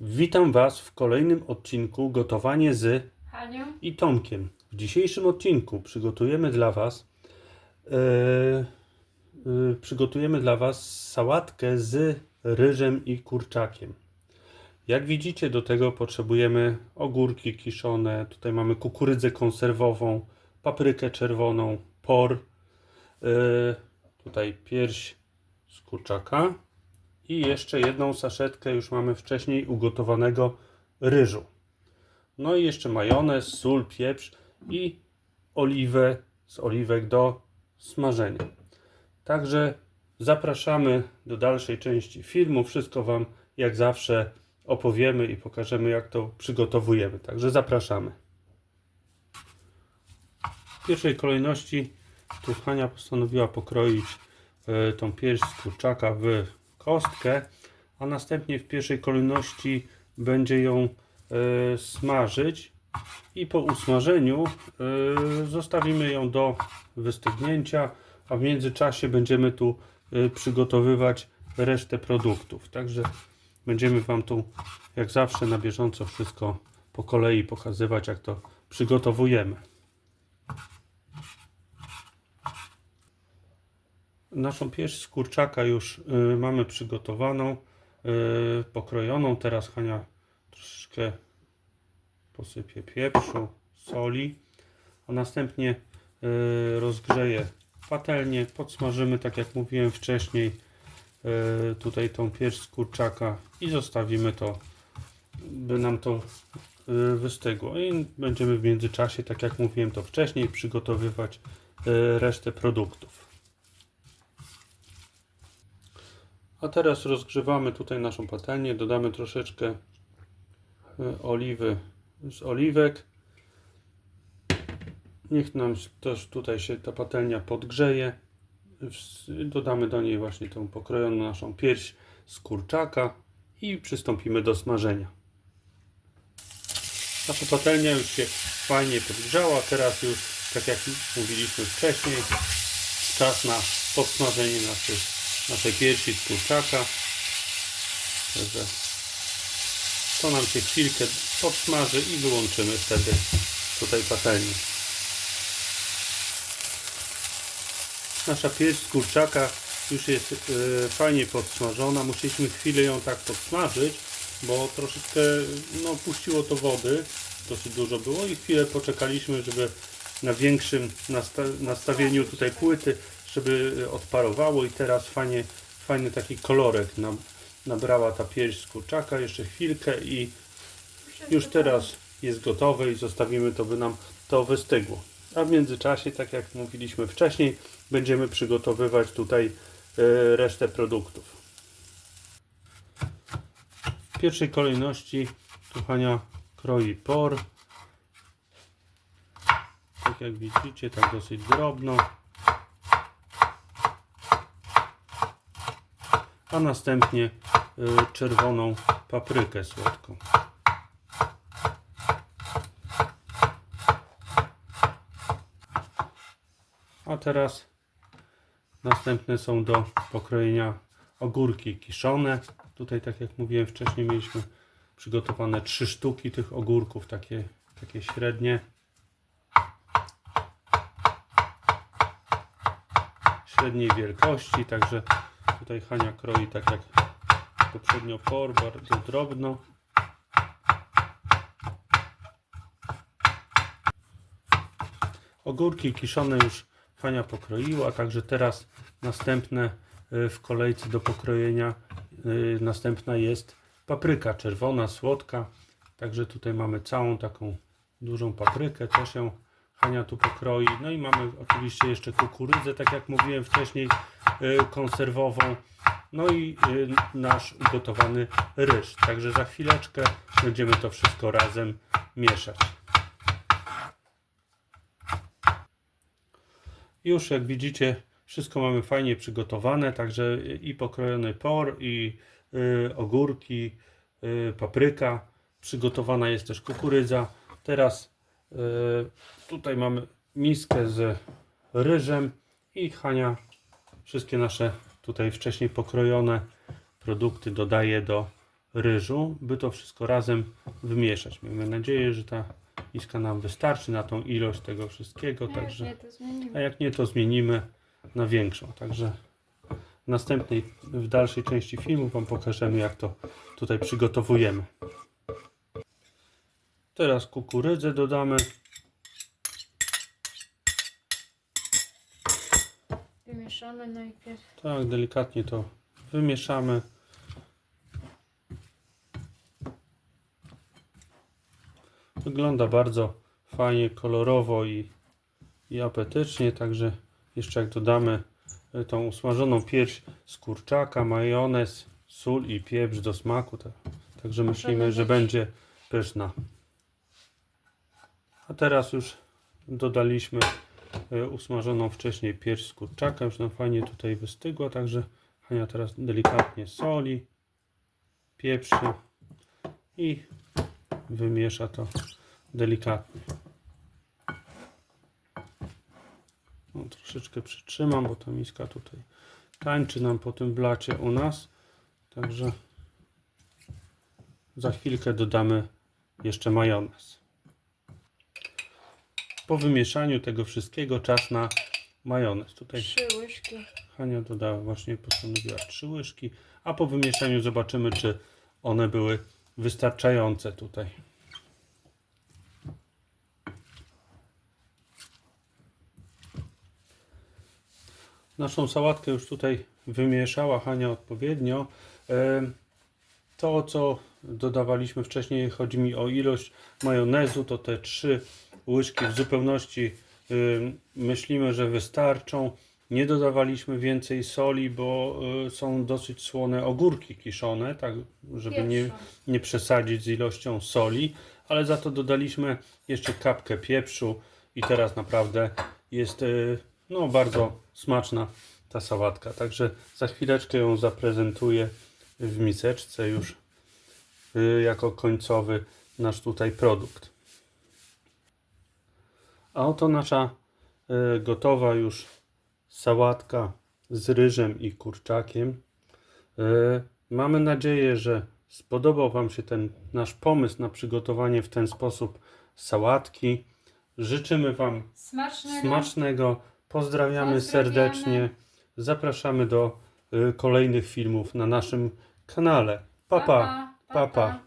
Witam Was w kolejnym odcinku Gotowanie z Haniu? i Tomkiem. W dzisiejszym odcinku przygotujemy dla Was e, e, przygotujemy dla Was sałatkę z ryżem i kurczakiem. Jak widzicie, do tego potrzebujemy ogórki kiszone, tutaj mamy kukurydzę konserwową, paprykę czerwoną, por, e, tutaj pierś z kurczaka i jeszcze jedną saszetkę już mamy wcześniej ugotowanego ryżu. No i jeszcze majonez, sól, pieprz i oliwę z oliwek do smażenia. Także zapraszamy do dalszej części filmu. Wszystko Wam jak zawsze opowiemy i pokażemy jak to przygotowujemy. Także zapraszamy. W pierwszej kolejności tu Hania postanowiła pokroić e, tą pierś z kurczaka w kostkę, a następnie w pierwszej kolejności będzie ją e, smażyć i po usmażeniu e, zostawimy ją do wystygnięcia, a w międzyczasie będziemy tu e, przygotowywać resztę produktów. Także będziemy Wam tu jak zawsze na bieżąco wszystko po kolei pokazywać, jak to przygotowujemy. Naszą pierś z kurczaka już y, mamy przygotowaną, y, pokrojoną. Teraz Hania troszeczkę posypie pieprzu, soli, a następnie y, rozgrzeje patelnię. Podsmażymy, tak jak mówiłem wcześniej, tutaj tą pierś z kurczaka i zostawimy to, by nam to wystygło. I będziemy w międzyczasie, tak jak mówiłem to wcześniej, przygotowywać resztę produktów. A teraz rozgrzewamy tutaj naszą patelnię, dodamy troszeczkę y, oliwy z oliwek. Niech nam też tutaj się ta patelnia podgrzeje. Dodamy do niej właśnie tą pokrojoną naszą pierś z kurczaka i przystąpimy do smażenia. Nasza patelnia już się fajnie podgrzała, teraz już, tak jak mówiliśmy wcześniej, czas na podsmażenie naszych, naszej piersi z kurczaka. Także to nam się chwilkę podsmaży i wyłączymy wtedy tutaj patelnię. Nasza pierś z kurczaka już jest e, fajnie podsmażona. Musieliśmy chwilę ją tak podsmażyć, bo troszeczkę no, puściło to wody, dosyć dużo było i chwilę poczekaliśmy, żeby na większym nasta nastawieniu tutaj płyty, żeby odparowało i teraz fajnie, fajny taki kolorek nabrała ta pierś z kurczaka. Jeszcze chwilkę i już teraz jest gotowe i zostawimy to, by nam to wystygło. A w międzyczasie, tak jak mówiliśmy wcześniej, będziemy przygotowywać tutaj e, resztę produktów. W pierwszej kolejności tu Hania kroi por. Tak jak widzicie, tak dosyć drobno. A następnie e, czerwoną paprykę słodką. A teraz następne są do pokrojenia ogórki kiszone. Tutaj, tak jak mówiłem wcześniej, mieliśmy przygotowane trzy sztuki tych ogórków, takie, takie średnie. Średniej wielkości, także tutaj Hania kroi tak jak poprzednio por, bardzo drobno. Ogórki kiszone już Hania pokroiła, także teraz następne y, w kolejce do pokrojenia y, następna jest papryka czerwona, słodka. Także tutaj mamy całą taką dużą paprykę, też ją Hania tu pokroi. No i mamy oczywiście jeszcze kukurydzę, tak jak mówiłem wcześniej, y, konserwową. No i y, nasz ugotowany ryż. Także za chwileczkę będziemy to wszystko razem mieszać. Już jak widzicie, wszystko mamy fajnie przygotowane, także i pokrojony por, i y, ogórki, papryka. Przygotowana jest też kukurydza. Teraz tutaj mamy miskę z ryżem i Hania wszystkie nasze tutaj wcześniej pokrojone produkty dodaje do ryżu, by to wszystko razem wymieszać. Miejmy nadzieję, że ta miska nam wystarczy na tą ilość tego wszystkiego, No także jak a jak nie, to zmienimy na większą. Także w następnej, w dalszej części filmu Wam pokażemy, jak to tutaj przygotowujemy. Teraz kukurydzę dodamy. Wymieszamy najpierw. Tak, delikatnie to wymieszamy. Wygląda bardzo fajnie, kolorowo i, i apetycznie, także jeszcze jak dodamy e, tą usmażoną pierś z kurczaka, majonez, sól i pieprz do smaku, także myślimy, że będzie pyszna. A teraz już dodaliśmy e, usmażoną wcześniej pierś z kurczaka, już nam fajnie tutaj wystygła, także Hania teraz delikatnie soli, pieprzy i wymiesza to delikatnie. No, troszeczkę przytrzymam, bo ta miska tutaj tańczy nam po tym blacie u nas. Także za chwilkę dodamy jeszcze majonez. Po wymieszaniu tego wszystkiego czas na majonez. Tutaj Trzy łyżki. Hania dodała właśnie, postanowiła trzy łyżki, a po wymieszaniu zobaczymy, czy one były wystarczające tutaj. Naszą sałatkę już tutaj wymieszała Hania odpowiednio. Em, To, co dodawaliśmy wcześniej, chodzi mi o ilość majonezu, to te trzy łyżki w zupełności ym, myślimy, że wystarczą. Nie dodawaliśmy więcej soli, bo y, są dosyć słone ogórki kiszone, tak żeby nie, nie przesadzić z ilością soli, ale za to dodaliśmy jeszcze kapkę pieprzu i teraz naprawdę jest y, no, bardzo smaczna ta sałatka. Także za chwileczkę ją zaprezentuję w miseczce już y, jako końcowy nasz tutaj produkt. A oto nasza y, gotowa już sałatka z ryżem i kurczakiem. Y, Mamy nadzieję, że spodobał Wam się ten nasz pomysł na przygotowanie w ten sposób sałatki. Życzymy Wam Smacznego. smacznego. Pozdrawiamy, Pozdrawiamy. serdecznie. Zapraszamy do y, kolejnych filmów na naszym kanale. Pa pa. Pa, pa, pa, pa. pa.